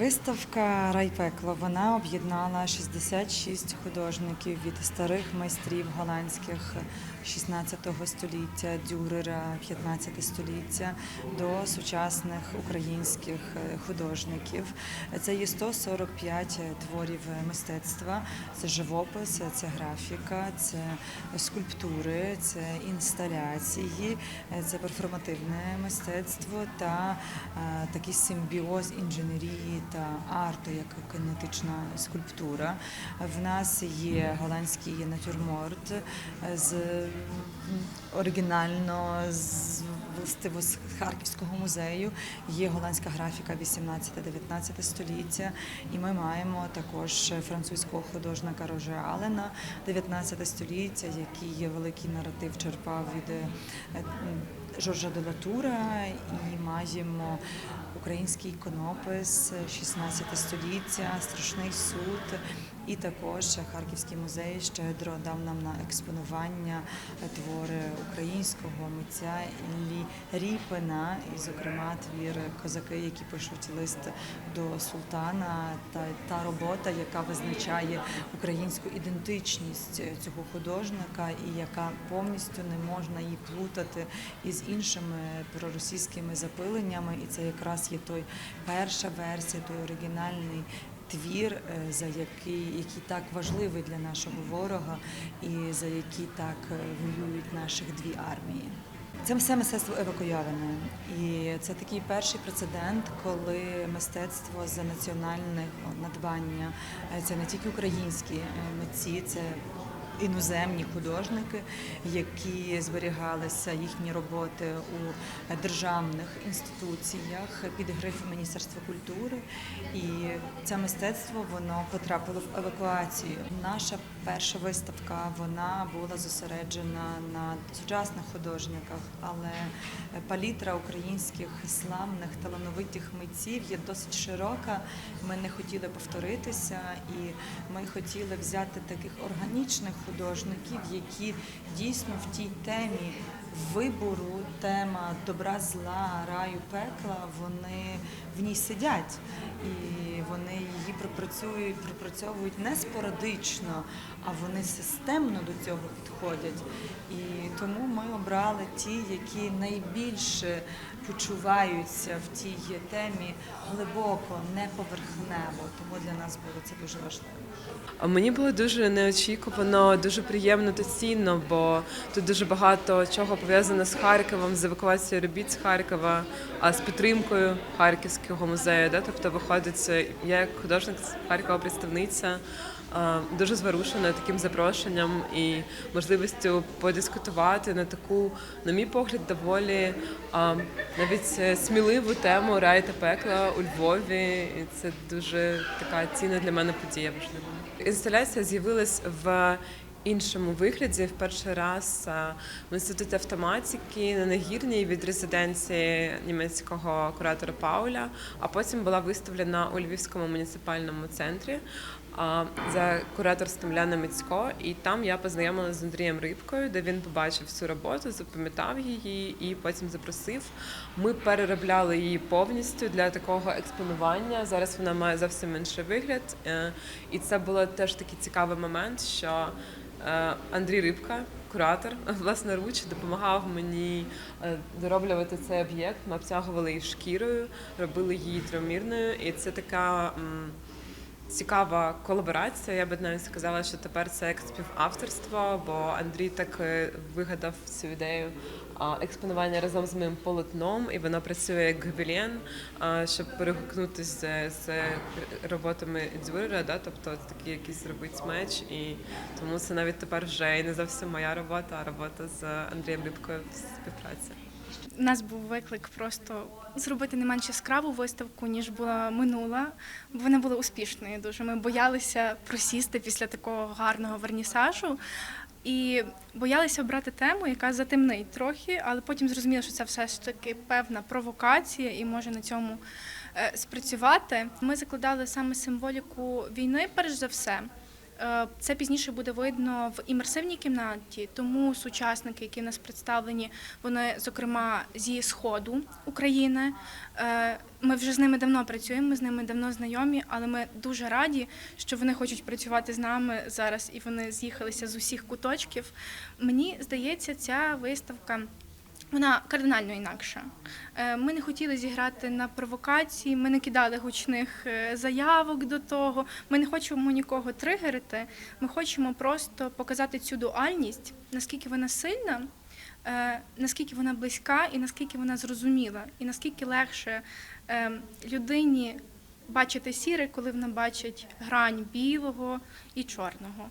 Виставка Райпекло вона об'єднала 66 художників від старих майстрів голландських 16 століття, Дюрера 15 століття до сучасних українських е, художників. Це є 145 творів мистецтва. Це живопис, це графіка, це скульптури, це інсталяції, це перформативне мистецтво та е, такий симбіоз інженерії та арту, як кинетична скульптура. В нас є голландський натюрморт з оригінально з з Харківського музею. Є голландська графіка 18-19 століття, і ми маємо також французького художника Роже Алена 19 століття, який великий наратив черпав від е, Жоржа де Латура, і маємо український іконопис 16 століття, страшний суд. І також Харківський музей щедро дав нам на експонування твори українського митця Іллі Ріпина, і, зокрема, твір козаки, які пишуть лист до султана, та та робота, яка визначає українську ідентичність цього художника, і яка повністю не можна її плутати із іншими проросійськими запиленнями. І це якраз є той перша версія, той оригінальний твір, е, за який, який так важливий для нашого ворога, і за який так е, воюють наших дві армії. Це все мистецтво евакуйоване, і це такий перший прецедент, коли мистецтво за національне надбання е, це не тільки українські митці, це іноземні художники, які зберігалися їхні роботи у державних інституціях під грифом Міністерства культури. І це мистецтво воно потрапило в евакуацію. Наша перша виставка вона була зосереджена на сучасних художниках, але палітра українських славних талановитих митців є досить широка. Ми не хотіли повторитися, і ми хотіли взяти таких органічних художників, які дійсно в тій темі вибору, тема добра, зла, раю, пекла, вони в ній сидять. І вони її пропрацюють, пропрацьовують не спорадично, а вони системно до цього підходять. І тому ми обрали ті, які найбільше почуваються в тій темі глибоко, не поверхнево. Тому для нас було це дуже важливо. А мені було дуже неочікувано, дуже приємно та цінно, бо тут дуже багато чого пов'язано з Харковом, з евакуацією робіт з Харкова, а з підтримкою Харківського музею. Да? Тобто, виходить, я як художник з Харкова представниця. Дуже зворушена таким запрошенням і можливістю подискутувати на таку, на мій погляд, доволі навіть е, сміливу тему рай та пекла у Львові. І це дуже така цінна для мене подія важлива. Інсталяція з'явилась в іншому вигляді в перший раз в інституті автоматики на нагірній від резиденції німецького куратора Пауля, а потім була виставлена у Львівському муніципальному центрі за кураторством Ляна Мицько. І там я познайомилася з Андрієм Рибкою, де він побачив цю роботу, запам'ятав її і потім запросив. Ми переробляли її повністю для такого експонування. Зараз вона має зовсім інший вигляд. Е, І це було теж такий цікавий момент, що е, Андрій Рибка. Куратор власноруч допомагав мені е, дороблювати цей об'єкт. Ми обтягували її шкірою, робили її тромірною, і це така цікава колаборація. Я би навіть сказала, що тепер це як співавторство, бо Андрій так е, вигадав цю ідею експонування разом з моїм полотном, і воно працює як гобелен, щоб перегукнутися з, роботами Дюрера, да, тобто такий якийсь зробити меч. І тому це навіть тепер вже і не зовсім моя робота, а робота з Андрієм Рибкою в співпраці. У нас був виклик просто зробити не менш яскраву виставку, ніж була минула, бо вона була успішною дуже. Ми боялися просісти після такого гарного вернісажу і боялися обрати тему, яка затемнить трохи, але потім зрозуміли, що це все ж таки певна провокація і може на цьому е, спрацювати. Ми закладали саме символіку війни, перш за все. Е, Це пізніше буде видно в імерсивній кімнаті, тому сучасники, які в нас представлені, вони, зокрема, зі сходу України. Е, Ми вже з ними давно працюємо, ми з ними давно знайомі, але ми дуже раді, що вони хочуть працювати з нами зараз, і вони з'їхалися з усіх куточків. Мені здається, ця виставка. Вона кардинально інакша. Е, Ми не хотіли зіграти на провокації, ми не кидали гучних е, заявок до того. Ми не хочемо нікого тригерити. Ми хочемо просто показати цю дуальність, наскільки вона сильна, е, наскільки вона близька, і наскільки вона зрозуміла, і наскільки легше людині бачити сіре, коли вона бачить грань білого і чорного.